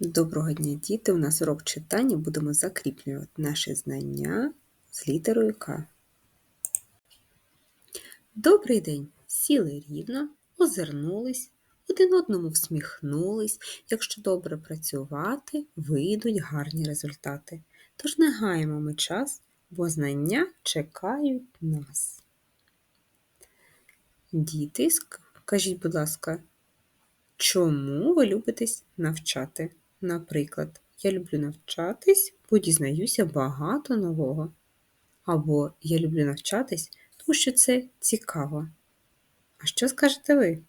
Доброго дня, діти! У нас урок читання. Будемо закріплювати наші знання з літерою К. Добрий день! Сіли рівно, озирнулись, один одному всміхнулись. Якщо добре працювати, вийдуть гарні результати. Тож не гаємо ми час, бо знання чекають нас. Діти, скажіть, будь ласка, чому ви любитесь навчати? Наприклад, я люблю навчатись, бо дізнаюся багато нового. Або я люблю навчатись, тому що це цікаво. А що скажете ви?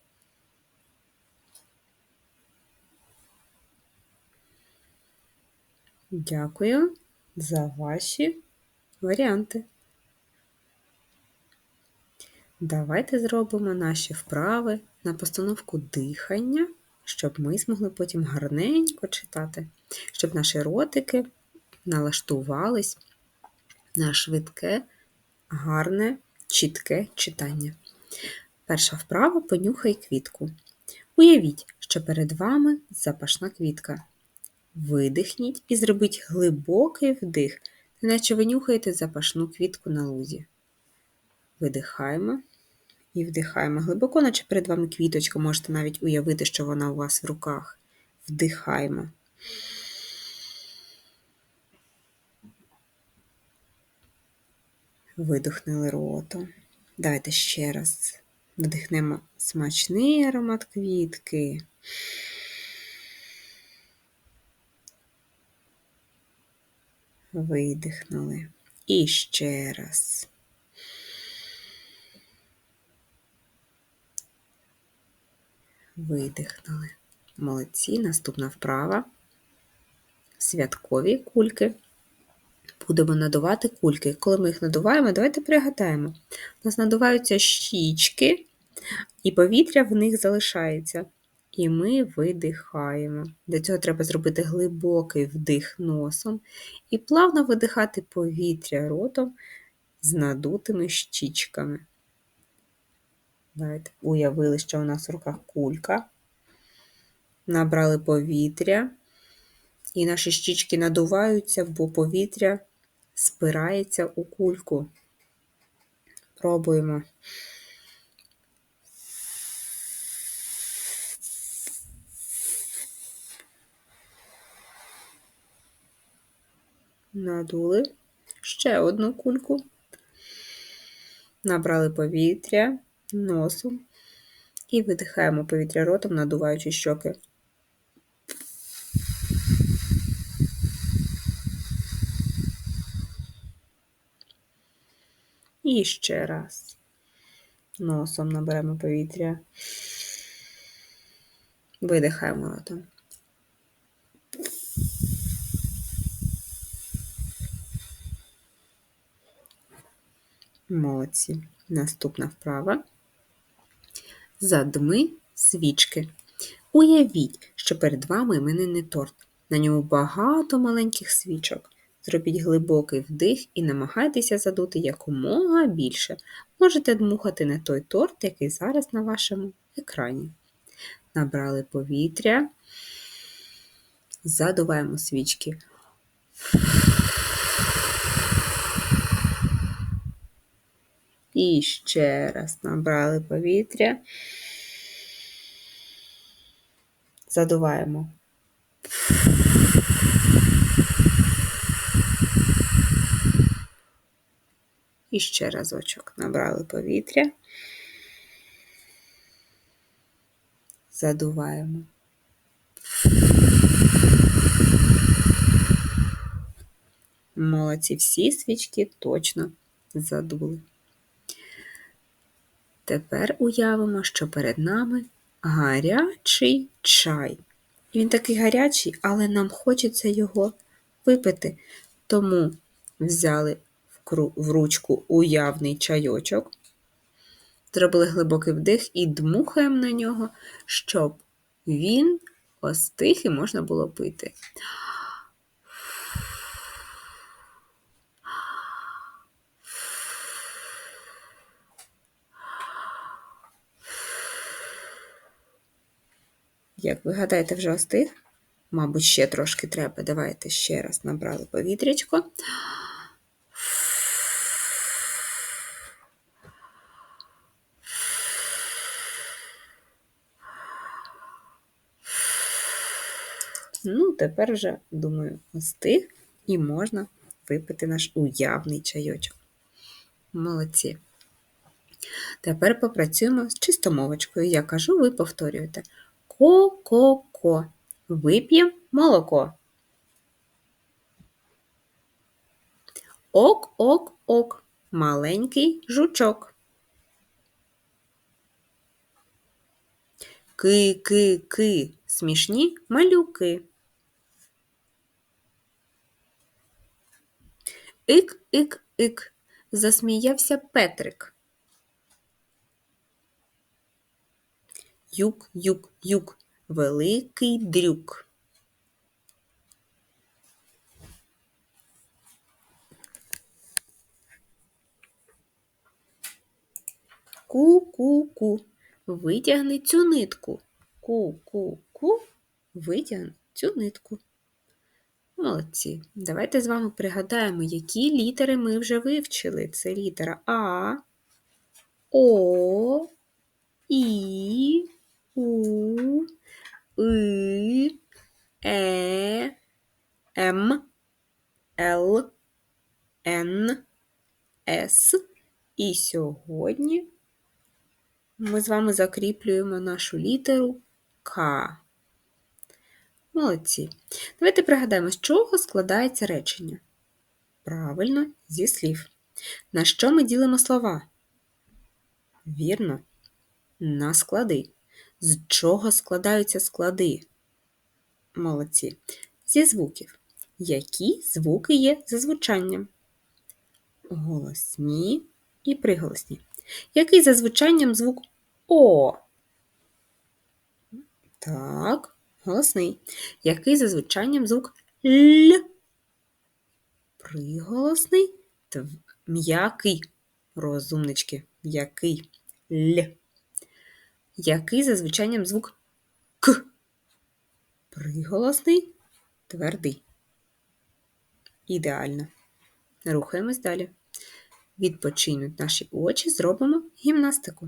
Дякую за ваші варіанти. Давайте зробимо наші вправи на постановку дихання щоб ми змогли потім гарненько читати, щоб наші ротики налаштувались на швидке, гарне, чітке читання. Перша вправа понюхай квітку. Уявіть, що перед вами запашна квітка. Видихніть і зробіть глибокий вдих, неначе ви нюхаєте запашну квітку на лузі. Видихаємо і вдихаємо глибоко, наче перед вами квіточка, можете навіть уявити, що вона у вас в руках. Вдихаємо. Видихнули ротом. Давайте ще раз вдихнемо смачний аромат квітки. Видихнули. І ще раз. Видихнули. Молодці. Наступна вправа. Святкові кульки. Будемо надувати кульки. Коли ми їх надуваємо, давайте пригадаємо. У нас надуваються щічки, і повітря в них залишається. І ми видихаємо. Для цього треба зробити глибокий вдих носом і плавно видихати повітря ротом з надутими щічками. Давайте уявили, що у нас в руках кулька. Набрали повітря, і наші щічки надуваються, бо повітря спирається у кульку. Пробуємо. Надули ще одну кульку, набрали повітря носом і видихаємо повітря ротом, надуваючи щоки. І ще раз. Носом наберемо повітря. Видихаємо ротом. Молодці. Наступна вправа задми свічки. Уявіть, що перед вами іменинний торт. На ньому багато маленьких свічок. Зробіть глибокий вдих і намагайтеся задути якомога більше. Можете дмухати на той торт, який зараз на вашому екрані. Набрали повітря, задуваємо свічки. І ще раз набрали повітря. Задуваємо. І ще разочок набрали повітря. Задуваємо. Молодці всі свічки точно задули. Тепер уявимо, що перед нами гарячий чай. Він такий гарячий, але нам хочеться його випити. Тому взяли в ручку уявний чайочок, зробили глибокий вдих і дмухаємо на нього, щоб він остиг і можна було пити. Як ви гадаєте, вже остиг? Мабуть, ще трошки треба. Давайте ще раз набрали повітрячко. Ну, тепер вже, думаю, остиг і можна випити наш уявний чайочок. Молодці. Тепер попрацюємо з чистомовочкою. Я кажу, ви повторюєте. Ко-ко-ко. Вип'ємо молоко. Ок-ок-ок. Маленький жучок. Ки-ки-ки. Смішні малюки. Ик-ик-ик. Засміявся Петрик. Юк-юк-юк. Великий дрюк. Ку-ку-ку. Витягни цю нитку. Ку-ку-ку. Витягни цю нитку. Молодці. Давайте з вами пригадаємо, які літери ми вже вивчили. Це літера А, О, І, У, И, Е, М, Л, Н, С. І сьогодні ми з вами закріплюємо нашу літеру К. Молодці. Давайте пригадаємо, з чого складається речення. Правильно, зі слів. На що ми ділимо слова? Вірно, на склади. З чого складаються склади? Молодці. Зі звуків. Які звуки є за звучанням? Голосні і приголосні. Який за звучанням звук О? Так, голосний. Який за звучанням звук Л? Приголосний, м'який. Розумнички. Який Л. Який за звучанням звук К? Приголосний, твердий. Ідеально. Рухаємось далі. Відпочинуть наші очі, зробимо гімнастику.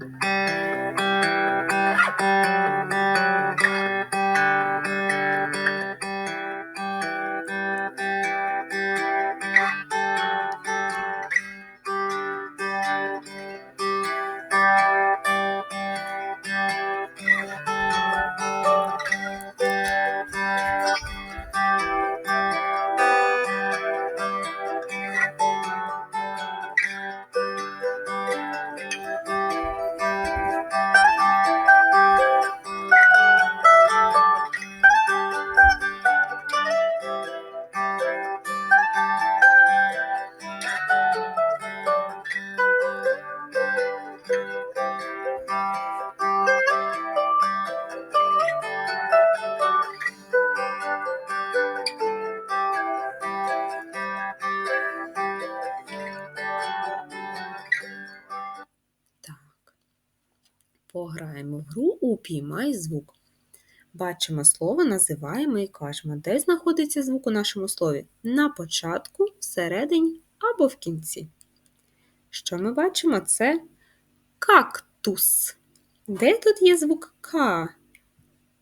Пограємо в гру Упіймай звук. Бачимо слово, називаємо і кажемо, де знаходиться звук у нашому слові? На початку, всередині або в кінці. Що ми бачимо? Це кактус. Де тут є звук К?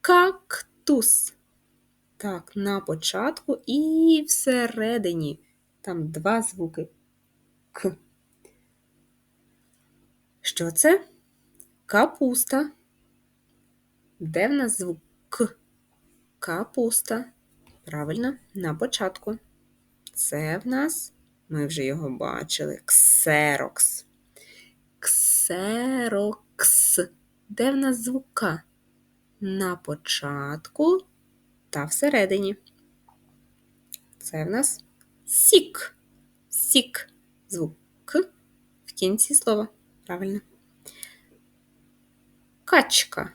Кактус. Так, на початку і всередині. Там два звуки К. Що це? Капуста. Де в нас звук К? Капуста. Правильно, на початку. Це в нас, ми вже його бачили, ксерокс. Ксерокс. Де в нас звук К? На початку та всередині. Це в нас сік. Сік. Звук К в кінці слова. Правильно. Качка.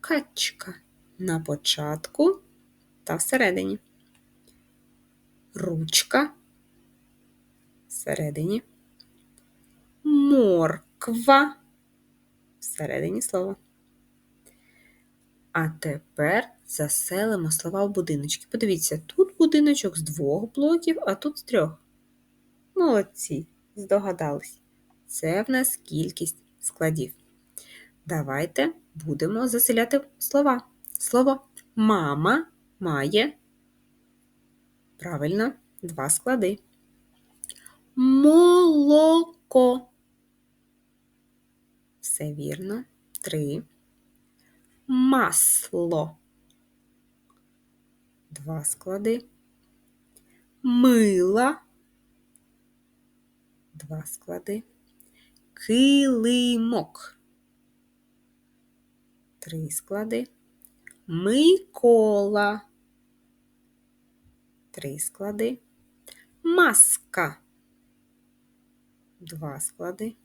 Качка на початку та всередині. Ручка всередині. Морква всередині слова. А тепер заселимо слова в будиночки. Подивіться, тут будиночок з двох блоків, а тут з трьох. Молодці, здогадались. Це в нас кількість складів. Давайте будемо заселяти слова. Слово мама має правильно два склади. Молоко. Все вірно. Три. Масло. Два склади. Мила. Два склади. Килимок. Три склади. Микола. Три склади. Маска. Два склади.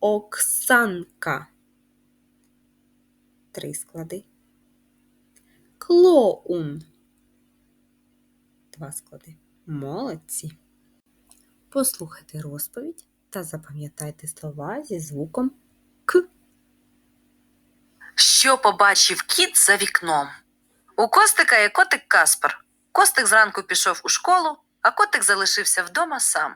Оксанка. Три склади. Клоун. Два склади. Молодці. Послухайте розповідь та запам'ятайте слова зі звуком. Що побачив кіт за вікном? У Костика є котик Каспер. Костик зранку пішов у школу, а котик залишився вдома сам.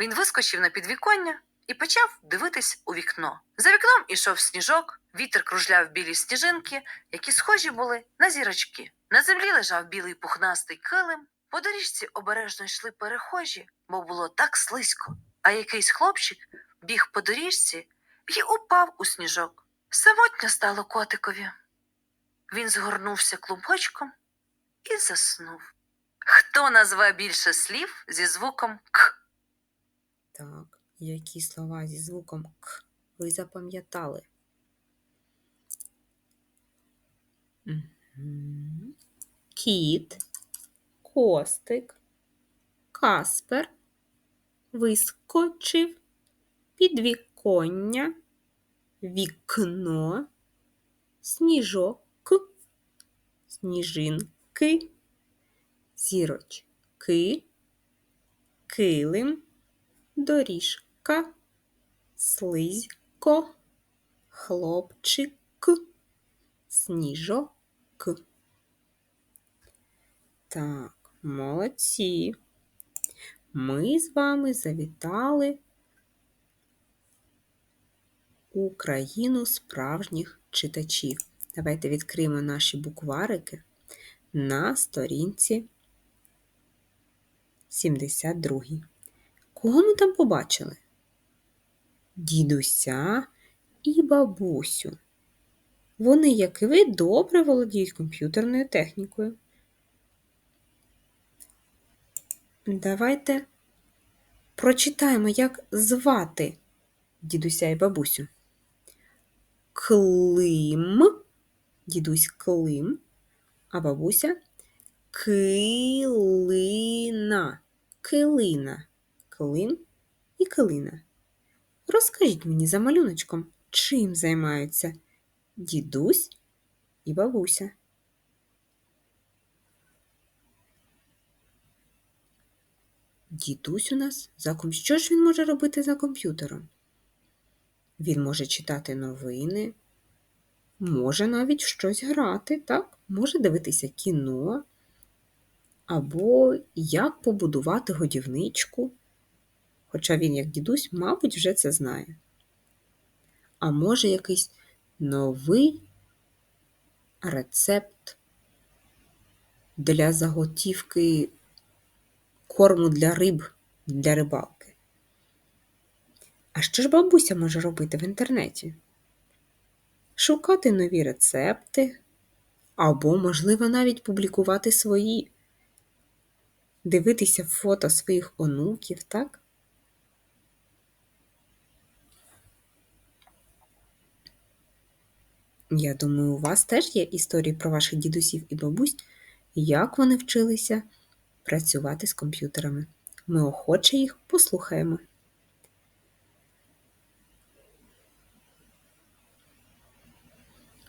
Він вискочив на підвіконня і почав дивитись у вікно. За вікном ішов сніжок, вітер кружляв білі сніжинки, які схожі були на зірочки. На землі лежав білий пухнастий килим. По доріжці обережно йшли перехожі, бо було так слизько. А якийсь хлопчик біг по доріжці і упав у сніжок. Самотньо стало котикові. Він згорнувся клубочком і заснув. Хто назве більше слів зі звуком К? Так, які слова зі звуком К ви запам'ятали? Кіт, костик, Каспер, вискочив, підвіконня, вікно, сніжок, сніжинки, зірочки, килим, доріжка, слизько, хлопчик, сніжок. Так, молодці. Ми з вами завітали у країну справжніх читачів. Давайте відкриємо наші букварики на сторінці 72. Кого ми там побачили? Дідуся і бабусю. Вони, як і ви, добре володіють комп'ютерною технікою. Давайте прочитаємо, як звати дідуся і бабусю. Клим, дідусь Клим, а бабуся Килина. Килина. Клим і килина. Розкажіть мені за малюночком, чим займаються дідусь і бабуся. Дідусь у нас за ком... Що ж він може робити за комп'ютером? Він може читати новини, може навіть щось грати, так? може дивитися кіно, або як побудувати годівничку. Хоча він, як дідусь, мабуть, вже це знає. А може якийсь новий рецепт для заготівки корму для риб, для рибалки. А що ж бабуся може робити в інтернеті? Шукати нові рецепти, або, можливо, навіть публікувати свої, дивитися фото своїх онуків, так? Я думаю, у вас теж є історії про ваших дідусів і бабусь, як вони вчилися працювати з комп'ютерами. Ми охоче їх послухаємо.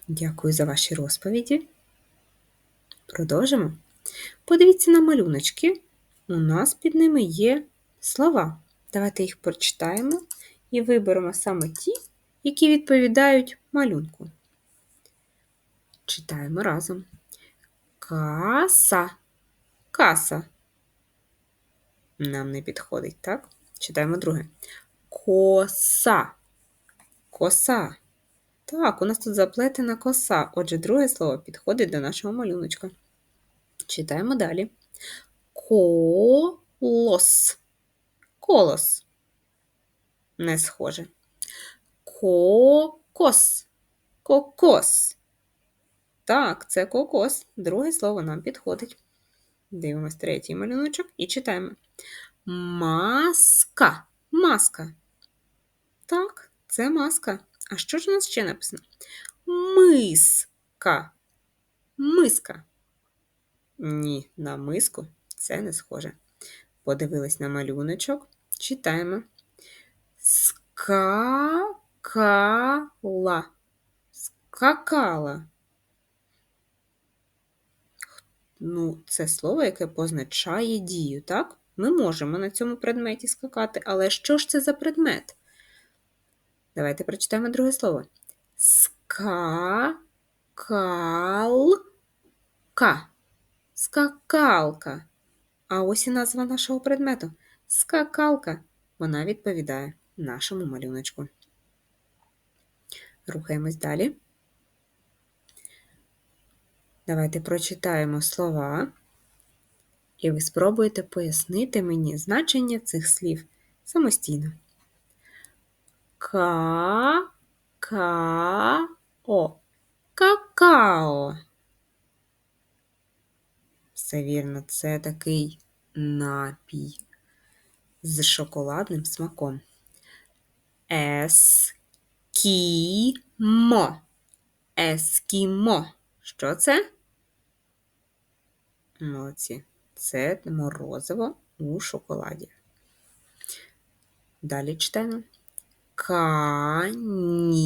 Дякую за ваші розповіді. Продовжимо. Подивіться на малюночки. У нас під ними є слова. Давайте їх прочитаємо і виберемо саме ті, які відповідають малюнку. Читаємо разом. Каса. Каса. Нам не підходить, так? Читаємо друге. Коса. Коса. Так, у нас тут заплетена коса. Отже, друге слово підходить до нашого малюночка. Читаємо далі. Колос. Колос. Не схоже. Кокос. Кокос. Так, це кокос. Друге слово нам підходить. Дивимось третій малюночок і читаємо. Маска. Маска. Так, це маска. А що ж у нас ще написано? Миска. Миска. Ні, на миску це не схоже. Подивились на малюночок. Читаємо. Скакала. Скакала. Ну, це слово, яке позначає дію, так? Ми можемо на цьому предметі скакати, але що ж це за предмет? Давайте прочитаємо друге слово. Скакалка. Скакалка. А ось і назва нашого предмету. Скакалка. Вона відповідає нашому малюночку. Рухаємось далі. Давайте прочитаємо слова, і ви спробуєте пояснити мені значення цих слів самостійно. Ка, ка, о. Какао. Все вірно, це такий напій з шоколадним смаком. Ескімо. Ескімо. Що це? Молодці. Це морозиво у шоколаді. Далі читаємо. Канікули.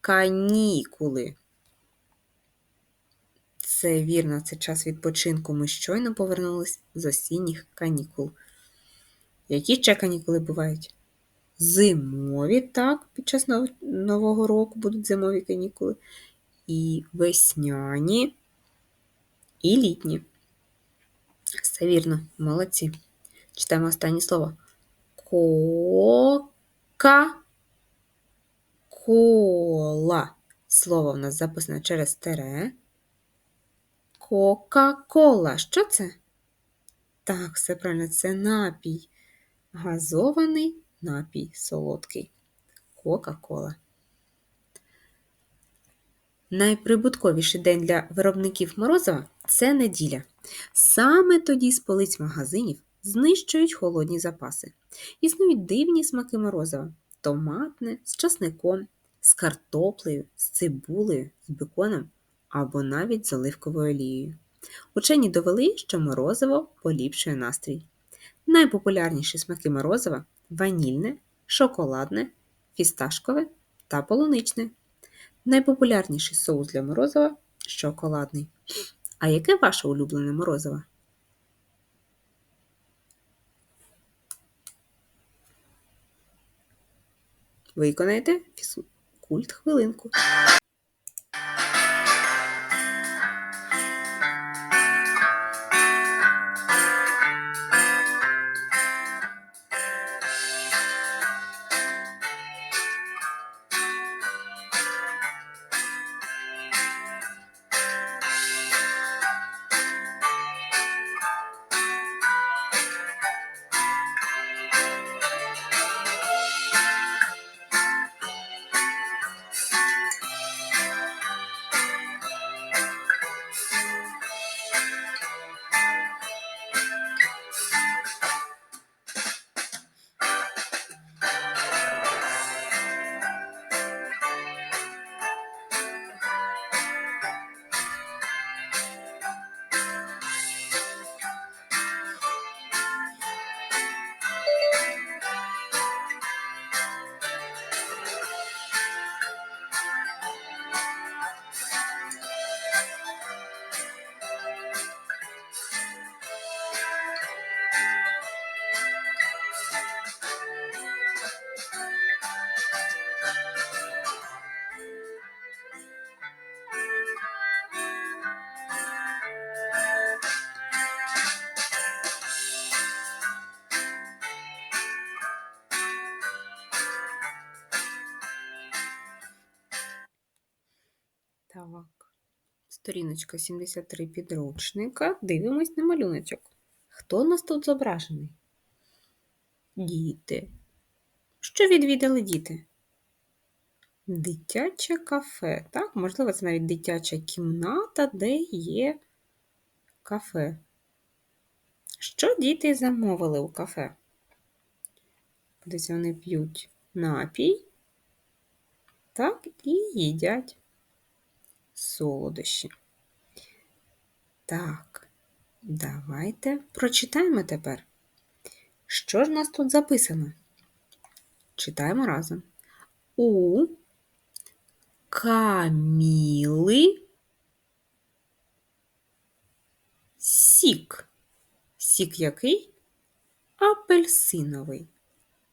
Канікули. Це вірно, це час відпочинку. Ми щойно повернулись з осінніх канікул. Які ще канікули бувають? Зимові, так, під час Нового року будуть зимові канікули. І весняні, і літні. Все вірно, молодці. Читаємо останнє слово. Кока. Кола. Слово в нас записано через тере. Кока-кола. Що це? Так, все правильно, це напій. Газований напій солодкий. Кока-кола. Найприбутковіший день для виробників морозива це неділя. Саме тоді з полиць магазинів знищують холодні запаси. Існують дивні смаки морозива: томатне з часником, з картоплею, з цибулею, з беконом або навіть з оливковою олією. Учені довели, що морозиво поліпшує настрій. Найпопулярніші смаки морозива ванільне, шоколадне, фісташкове та полуничне. Найпопулярніший соус для морозива шоколадний. А яке ваше улюблене морозиво? Виконайте фізкульт хвилинку. Сторіночка 73 підручника. Дивимось на малюночок. Хто у нас тут зображений? Діти. Що відвідали діти? Дитяче кафе. Так, можливо, це навіть дитяча кімната, де є кафе. Що діти замовили у кафе? Десь вони п'ють напій, так, і їдять солодощі. Так, давайте прочитаємо тепер. Що ж у нас тут записано? Читаємо разом. У Каміли сік. Сік який? Апельсиновий.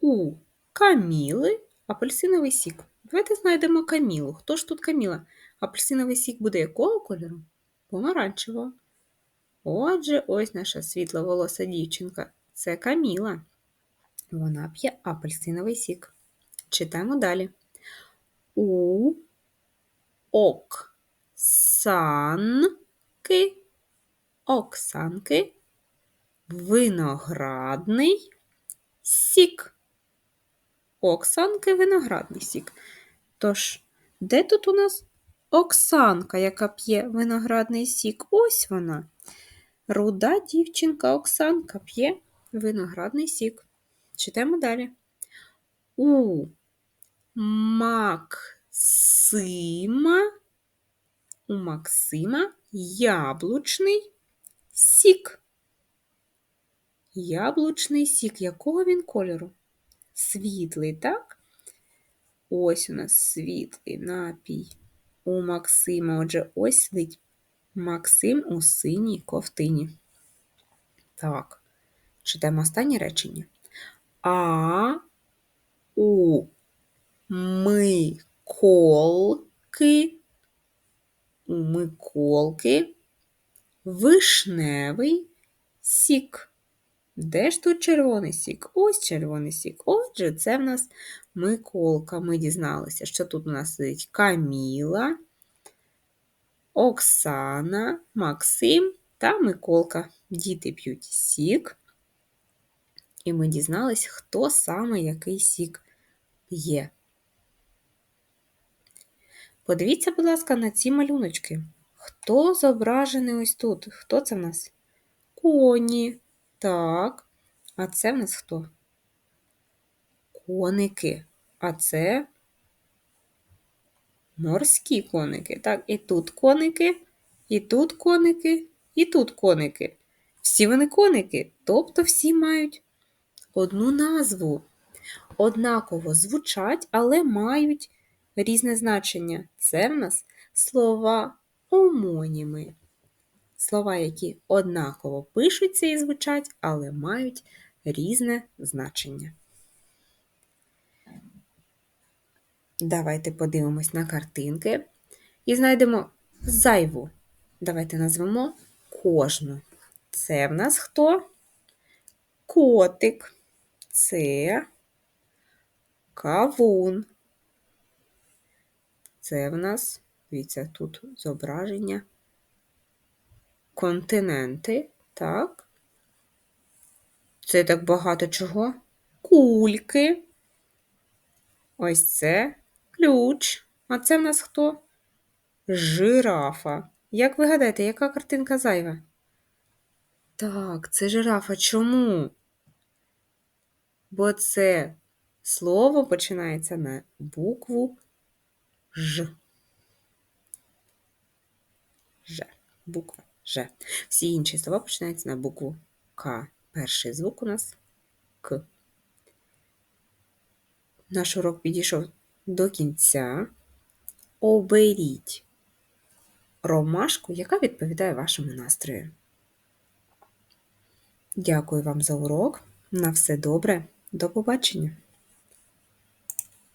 У Каміли апельсиновий сік. Давайте знайдемо Камілу. Хто ж тут Каміла? Апельсиновий сік буде якого кольору? Помаранчевого. Отже, ось наша світловолоса дівчинка. Це Каміла. Вона п'є апельсиновий сік. Читаємо далі. У Оксанки. Оксанки. Виноградний сік. Оксанки виноградний сік. Тож, де тут у нас Оксанка, яка п'є виноградний сік? Ось вона. Руда дівчинка Оксанка п'є виноградний сік. Читаємо далі. У Максима. У Максима яблучний сік. Яблучний сік. Якого він кольору? Світлий, так? Ось у нас світлий напій у Максима. Отже, ось сидить Максим у синій ковтині. Так, читаємо останнє речення. А у Миколки, у Миколки вишневий сік. Де ж тут червоний сік? Ось червоний сік. Отже, це в нас Миколка. Ми дізналися, що тут у нас сидить Каміла, Оксана, Максим та Миколка. Діти п'ють сік. І ми дізнались, хто саме який сік п'є. Подивіться, будь ласка, на ці малюночки. Хто зображений ось тут? Хто це в нас? Коні. Так. А це в нас хто? Коники. А це морські коники. Так, і тут коники, і тут коники, і тут коники. Всі вони коники, тобто всі мають одну назву. Однаково звучать, але мають різне значення. Це в нас слова омоніми. Слова, які однаково пишуться і звучать, але мають різне значення. Давайте подивимось на картинки і знайдемо зайву. Давайте назвемо кожну. Це в нас хто? Котик. Це кавун. Це в нас, дивіться, тут зображення. Континенти, так. Це так багато чого. Кульки. Ось це ключ. А це в нас хто? Жирафа. Як ви гадаєте, яка картинка зайва? Так, це жирафа. Чому? Бо це слово починається на букву Ж. Ж. Буква Ж. Всі інші слова починаються на букву К. Перший звук у нас К. Наш урок підійшов до кінця. Оберіть ромашку, яка відповідає вашому настрою. Дякую вам за урок. На все добре. До побачення!